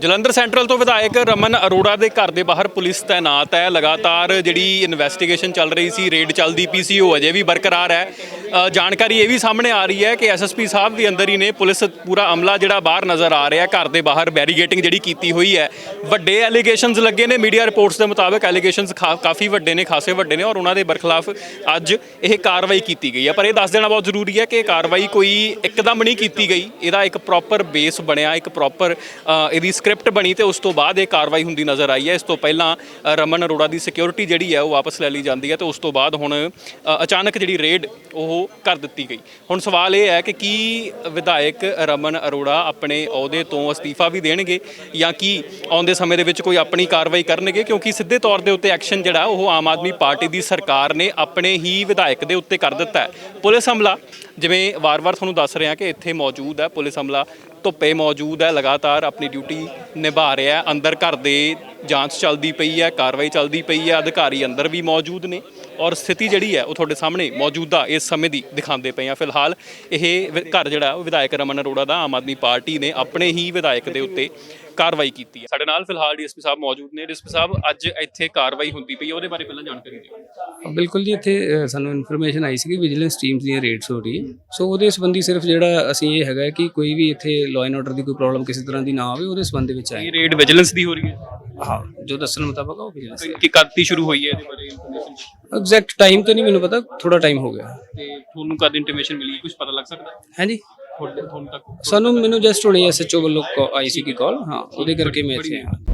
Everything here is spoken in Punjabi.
ਜਲੰਧਰ ਸੈਂਟਰਲ ਤੋਂ ਵਿਧਾਇਕ ਰਮਨ ਅਰੋੜਾ ਦੇ ਘਰ ਦੇ ਬਾਹਰ ਪੁਲਿਸ ਤਾਇਨਾਤ ਹੈ। ਲਗਾਤਾਰ ਜਿਹੜੀ ਇਨਵੈਸਟੀਗੇਸ਼ਨ ਚੱਲ ਰਹੀ ਸੀ, ਰੇਡ ਚੱਲਦੀ ਪਈ ਸੀ, ਉਹ ਅਜੇ ਵੀ ਬਰਕਰਾਰ ਹੈ। ਜਾਣਕਾਰੀ ਇਹ ਵੀ ਸਾਹਮਣੇ ਆ ਰਹੀ ਹੈ ਕਿ ਐਸਐਸਪੀ ਸਾਹਿਬ ਵੀ ਅੰਦਰ ਹੀ ਨੇ ਪੁਲਿਸ ਪੂਰਾ ਅਮਲਾ ਜਿਹੜਾ ਬਾਹਰ ਨਜ਼ਰ ਆ ਰਿਹਾ ਘਰ ਦੇ ਬਾਹਰ ਬੈਰੀਗੇਟਿੰਗ ਜਿਹੜੀ ਕੀਤੀ ਹੋਈ ਹੈ। ਵੱਡੇ ਐਲੀਗੇਸ਼ਨਸ ਲੱਗੇ ਨੇ ਮੀਡੀਆ ਰਿਪੋਰਟਸ ਦੇ ਮੁਤਾਬਕ ਐਲੀਗੇਸ਼ਨਸ ਕਾਫੀ ਵੱਡੇ ਨੇ, ਖਾਸੇ ਵੱਡੇ ਨੇ ਔਰ ਉਹਨਾਂ ਦੇ ਬਰਖਲਾਫ ਅੱਜ ਇਹ ਕਾਰਵਾਈ ਕੀਤੀ ਗਈ ਹੈ। ਪਰ ਇਹ ਦੱਸ ਦੇਣਾ ਬਹੁਤ ਜ਼ਰੂਰੀ ਹੈ ਕਿ ਇਹ ਕਾਰਵਾਈ ਕੋਈ ਇੱਕਦਮ ਨਹੀਂ ਕੀਤੀ ਗਈ। ਇਹਦਾ ਇੱਕ ਪ੍ਰੋਪਰ ਬੇਸ ਬਣਿਆ, ਇੱਕ ਪ੍ਰੋਪਰ ਇਹਦੀ ਸਕ੍ਰਿਪਟ ਬਣੀ ਤੇ ਉਸ ਤੋਂ ਬਾਅਦ ਇਹ ਕਾਰਵਾਈ ਹੁੰਦੀ ਨਜ਼ਰ ਆਈ ਹੈ। ਇਸ ਤੋਂ ਪਹਿਲਾਂ ਰਮਨ ਅਰੋੜਾ ਦੀ ਸਿਕਿਉਰਿਟੀ ਜਿਹੜੀ ਹੈ, ਉਹ ਵਾਪਸ ਲੈ ਲਈ ਜਾਂਦੀ ਹੈ ਤੇ ਉਸ ਤੋਂ ਬਾਅਦ ਹੁਣ ਅਚਾਨਕ ਜਿਹੜੀ ਰੇਡ ਉਹ ਕਰ ਦਿੱਤੀ ਗਈ। ਹੁਣ ਸਵਾਲ ਇਹ ਹੈ ਕਿ ਕੀ ਵਿਧਾਇਕ ਰਮਨ ਅਰੋੜਾ ਆਪਣੇ ਅਹੁਦੇ ਤੋਂ ਅਸਤੀਫਾ ਵੀ ਦੇਣਗੇ ਜਾਂ ਕੀ ਆਉਂਦੇ ਸਮੇਂ ਦੇ ਵਿੱਚ ਕੋਈ ਆਪਣੀ ਕਾਰਵਾਈ ਕਰਨਗੇ? ਕਿਉਂਕਿ ਸਿੱਧੇ ਤੌਰ ਦੇ ਉੱਤੇ ਐਕਸ਼ਨ ਜਿਹੜਾ, ਉਹ ਆਮ ਆਦਮੀ ਪਾਰਟੀ ਦੀ ਸਰਕਾਰ ਨੇ ਆਪਣੇ ਹੀ ਵਿਧਾਇਕ ਦੇ ਉੱਤੇ ਕਰ ਦਿੱਤਾ ਹੈ। ਪੁਲਿਸ ਹਮਲਾ ਜਿਵੇਂ ਵਾਰ-ਵਾਰ ਤੁਹਾਨੂੰ ਦੱਸ ਰਿਹਾ ਕਿ ਇੱਥੇ ਮੌਜੂਦ ਹੈ, ਪੁਲਿਸ ਅਮਲਾ ਧੁੱਪੇ ਮੌਜੂਦ ਹੈ, ਲਗਾਤਾਰ ਆਪਣੀ ਡਿਊਟੀ ਨਿਭਾ ਰਿਹਾ ਅੰਦਰ ਘਰ ਦੇ ਜਾਂਚ ਚੱਲਦੀ ਪਈ ਹੈ ਕਾਰਵਾਈ ਚੱਲਦੀ ਪਈ ਹੈ ਅਧਿਕਾਰੀ ਅੰਦਰ ਵੀ ਮੌਜੂਦ ਨੇ ਔਰ ਸਥਿਤੀ ਜਿਹੜੀ ਹੈ ਉਹ ਤੁਹਾਡੇ ਸਾਹਮਣੇ ਮੌਜੂਦਾ ਇਸ ਸਮੇਂ ਦੀ ਦਿਖਾਉਂਦੇ ਪਏ ਆ ਫਿਲਹਾਲ ਇਹ ਘਰ ਜਿਹੜਾ ਉਹ ਵਿਧਾਇਕ ਰਮਨ ਅਰੋੜਾ ਦਾ ਆਮ ਆਦਮੀ ਪਾਰਟੀ ਨੇ ਆਪਣੇ ਹੀ ਵਿਧਾਇਕ ਦੇ ਉੱਤੇ ਕਾਰਵਾਈ ਕੀਤੀ ਹੈ। ਸਾਡੇ ਨਾਲ ਫਿਲਹਾਲ ਡੀਐਸਪੀ ਸਾਹਿਬ ਮੌਜੂਦ ਨੇ। ਡੀਐਸਪੀ ਸਾਹਿਬ ਅੱਜ ਇੱਥੇ ਕਾਰਵਾਈ ਹੁੰਦੀ ਪਈ ਹੈ ਉਹਦੇ ਬਾਰੇ ਪਹਿਲਾਂ ਜਾਣਕਾਰੀ ਦਿਓ। ਬਿਲਕੁਲ ਜੀ ਇੱਥੇ ਸਾਨੂੰ ਇਨਫੋਰਮੇਸ਼ਨ ਆਈ ਸੀ ਕਿ ਵਿਜੀਲੈਂਸ ਟੀਮਸ ਦੀਆਂ ਰੇਡਸ ਹੋ ਰਹੀ ਹੈ। ਸੋ ਉਹਦੇ ਸੰਬੰਧੀ ਸਿਰਫ ਜਿਹੜਾ ਅਸੀਂ ਇਹ ਹੈਗਾ ਕਿ ਕੋਈ ਵੀ ਇੱਥੇ ਲਾਅ ਐਂਡ ਆਰਡਰ ਦੀ ਕੋਈ ਪ੍ਰੋਬਲਮ ਕਿਸੇ ਤਰ੍ਹਾਂ ਦੀ ਨਾ ਆਵੇ ਉਹਦੇ ਸੰਬੰਧ ਵਿੱਚ ਆਏ। ਰੇਡ ਵਿਜੀਲੈਂਸ ਦੀ ਹੋ ਰਹੀ ਹੈ। ਹਾਂ। ਜੋ ਦੱਸਣ ਮੁਤਾਬਕ ਆ ਉਹ ਵਿਜੀਲੈਂਸ ਕਿ ਕਦ ਦੀ ਸ਼ੁਰੂ ਹੋਈ ਹੈ ਇਹਦੇ ਬਾਰੇ ਇਨਫੋਰਮੇਸ਼ਨ ਐਗਜ਼ੈਕਟ ਟਾਈਮ ਤਾਂ ਨਹੀਂ ਮੈਨੂੰ ਪਤਾ ਥੋੜਾ ਟਾਈਮ ਹੋ ਗਿਆ। ਤੇ ਤੁਹਾਨੂੰ ਕਦ ਇੰਟੀਮੇਸ਼ਨ ਮਿਲੀ? ਕੁਝ ਪਤਾ ਲੱਗ ਸਕਦਾ? ਹਾਂਜੀ। ਤੁਹਾਡੇ ਤੁਹਾਨੂੰ ਤੱਕ ਸਾਨੂੰ ਮੈਨੂੰ ਜਸਟ ਹੁਣੇ ਐਸਐਚਓ ਵੱਲੋਂ call ਆਈ ਸੀ ਕਿ ਕਾਲ ਹਾਂ ਉਹਦੇ ਕਰਕੇ ਮੈਂ ਇੱਥੇ ਆਇਆ